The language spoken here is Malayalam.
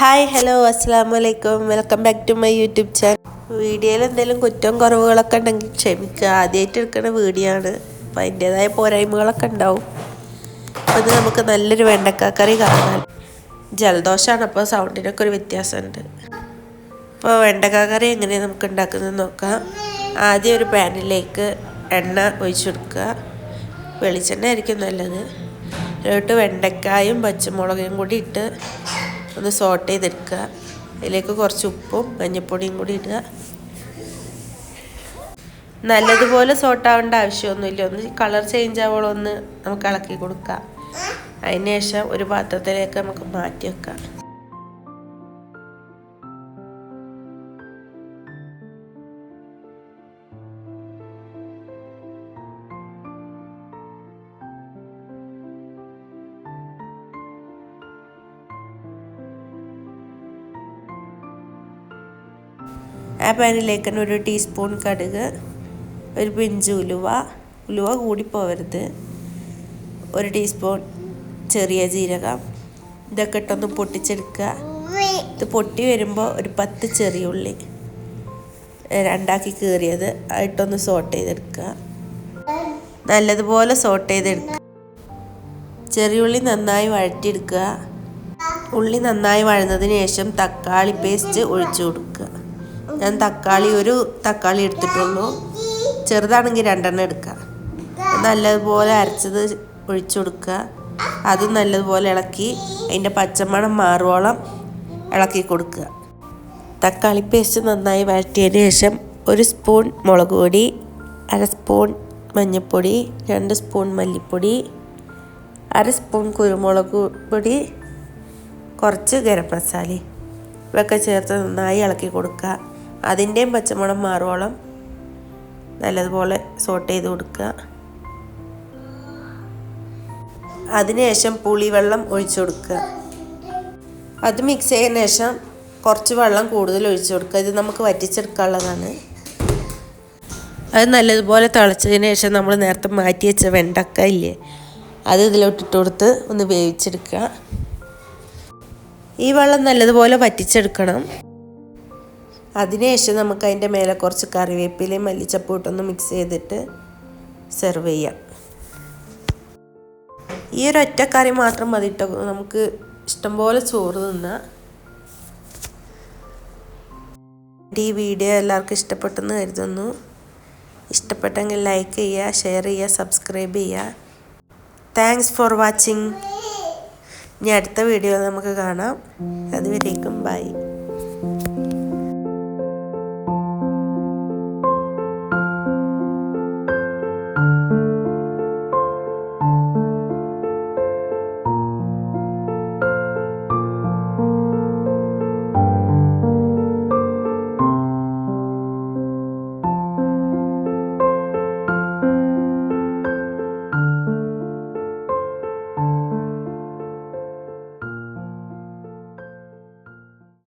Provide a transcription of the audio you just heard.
ഹായ് ഹലോ അസ്സാം വലൈക്കും welcome back to my YouTube channel. വീഡിയോയിൽ എന്തെങ്കിലും കുറ്റവും കുറവുകളൊക്കെ ഉണ്ടെങ്കിൽ ക്ഷമിക്കുക. ആദ്യമായിട്ട് എടുക്കുന്ന വീഡിയോ ആണ്. അപ്പോൾ അതിന്റേതായ പോരായ്മകളൊക്കെ ഉണ്ടാവും. അത് നമുക്ക് നല്ലൊരു വെണ്ടക്കാക്കറി കാണാൻ ജലദോഷമാണ് അപ്പോൾ സൗണ്ടിനൊക്കെ ഒരു വ്യത്യാസമുണ്ട്. അപ്പോൾ വെണ്ടക്കാക്കറി എങ്ങനെയാണ് നമുക്ക് ഉണ്ടാക്കുന്നത് നോക്കാം. ആദ്യം ഒരു പാനിലേക്ക് എണ്ണ ഒഴിച്ചു കൊടുക്കുക. വെളിച്ചെണ്ണ ആയിരിക്കും നല്ലത് അതിട്ട് വെണ്ടക്കായും പച്ചമുളകും കൂടി ഇട്ട് ഒന്ന് സോട്ട് ചെയ്തെടുക്കുക. അതിലേക്ക് കുറച്ച് ഉപ്പും മഞ്ഞൾപ്പൊടിയും കൂടി ഇടുക. നല്ലതുപോലെ സോട്ടാവേണ്ട ആവശ്യമൊന്നുമില്ല. ഒന്ന് കളർ ചേഞ്ച് ആവോളം ഒന്ന് നമുക്ക് ഇളക്കി കൊടുക്കാം. അതിന് ശേഷം ഒരു പാത്രത്തിലേക്ക് നമുക്ക് മാറ്റി വെക്കാം. ആ പാനിലേക്ക് തന്നെ ഒരു ടീസ്പൂൺ കടുക് ഒരു പിഞ്ച് ഉലുവ ഉലുവ കൂടിപ്പോവരുത് ഒരു ടീസ്പൂൺ ചെറിയ ജീരകം ഇതൊക്കെ ഇട്ടൊന്ന് പൊട്ടിച്ചെടുക്കുക. ഇത് പൊട്ടി വരുമ്പോൾ ഒരു പത്ത് ചെറിയ ഉള്ളി രണ്ടാക്കി കീറിയത് ആയിട്ടൊന്ന് സോട്ട് ചെയ്തെടുക്കുക. നല്ലതുപോലെ സോട്ട് ചെയ്തെടുക്കുക. ചെറിയുള്ളി നന്നായി വഴറ്റിയെടുക്കുക. ഉള്ളി നന്നായി വഴന്നതിന് ശേഷം തക്കാളി പേസ്റ്റ് ഒഴിച്ചു കൊടുക്കുക. ഞാൻ തക്കാളി ഒരു തക്കാളി എടുത്തിട്ടുള്ളൂ. ചെറുതാണെങ്കിൽ രണ്ടെണ്ണം എടുക്കുക നല്ലതുപോലെ അരച്ചത് ഒഴിച്ചു കൊടുക്കുക. അത് നല്ലതുപോലെ ഇളക്കി അതിന്റെ പച്ചമണം മാറുവോളം ഇളക്കി കൊടുക്കുക. തക്കാളി പേസ്റ്റ് നന്നായി വഴറ്റിയതിന് ശേഷം ഒരു സ്പൂൺ മുളക് പൊടി അര സ്പൂൺ മഞ്ഞൾപ്പൊടി രണ്ട് സ്പൂൺ മല്ലിപ്പൊടി അര സ്പൂൺ കുരുമുളക് പൊടി കുറച്ച് ഗരം മസാല ഇവയൊക്കെ ചേർത്ത് നന്നായി ഇളക്കി കൊടുക്കുക. അതിന്റെയും പച്ചമുളം മാറുവോളം നല്ലതുപോലെ സോട്ട് ചെയ്ത് കൊടുക്കുക. അതിനുശേഷം പുളിവെള്ളം ഒഴിച്ചു കൊടുക്കുക. അത് മിക്സ് ചെയ്തതിന് ശേഷം കുറച്ച് വെള്ളം കൂടുതൽ ഒഴിച്ചു കൊടുക്കുക. ഇത് നമുക്ക് വറ്റിച്ചെടുക്കാനുള്ളതാണ്. അത് നല്ലതുപോലെ തിളച്ചതിന് ശേഷം നമ്മൾ നേരത്തെ മാറ്റി വെച്ച വെണ്ടക്ക ഇല്ലേ അത് ഇതിലോട്ടിട്ട് കൊടുത്ത് ഒന്ന് വേവിച്ചെടുക്കുക. ഈ വെള്ളം നല്ലതുപോലെ വറ്റിച്ചെടുക്കണം. അതിനുശേഷം നമുക്ക് അതിന്റെ മേലെ കുറച്ച് കറിവേപ്പിലയും മല്ലിച്ചപ്പൂട്ടൊന്ന് മിക്സ് ചെയ്തിട്ട് സെർവ് ചെയ്യാം. ഈ ഒരു ഒറ്റ കറി മാത്രം മതി നമുക്ക് ഇഷ്ടംപോലെ ചോറ് തിന്നാം. ഈ വീഡിയോ എല്ലാവർക്കും ഇഷ്ടപ്പെട്ടെന്ന് കരുതുന്നു. ഇഷ്ടപ്പെട്ടെങ്കിൽ ലൈക്ക് ചെയ്യുക ഷെയർ ചെയ്യുക സബ്സ്ക്രൈബ് ചെയ്യുക. താങ്ക്സ് ഫോർ വാച്ചിങ് ഇനി അടുത്ത വീഡിയോ നമുക്ക് കാണാം. അതുവരേക്കും ബൈ